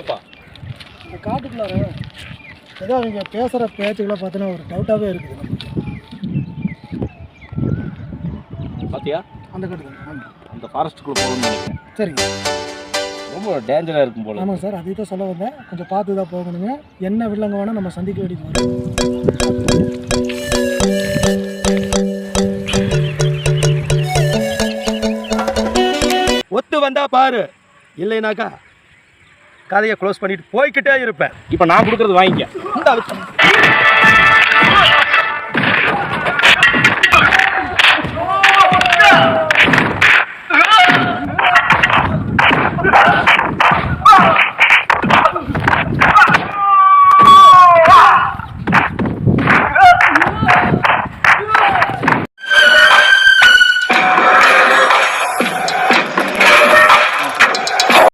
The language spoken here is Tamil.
ஏப்பா? இந்த காட்டுக்குள்ளார ஏதோ அவங்க பேசுகிற பேச்சுகளை பார்த்தோன்னா ஒரு டவுட்டாகவே இருக்குது பாத்தியா? அந்த காட்டுக்கு ஆமாம் அந்த ஃபாரஸ்ட்டுக்குள்ள போகணும்னு நினைக்கிறேன். சரிங்க. ரொம்ப டேஞ்சராக இருக்கும் போல. ஆமாங்க சார் அதை தான் சொல்ல வந்தேன். கொஞ்சம் பார்த்து தான் போகணுங்க. என்ன வில்லங்க வேணால் நம்ம சந்திக்க வேண்டியது ஒத்து வந்தா பாரு. இல்லைனாக்கா கதையை க்ளோஸ் பண்ணிட்டு போய்க்கிட்டே இருப்பேன். இப்போ நான் கொடுக்குறது வாங்கிக்க. இந்த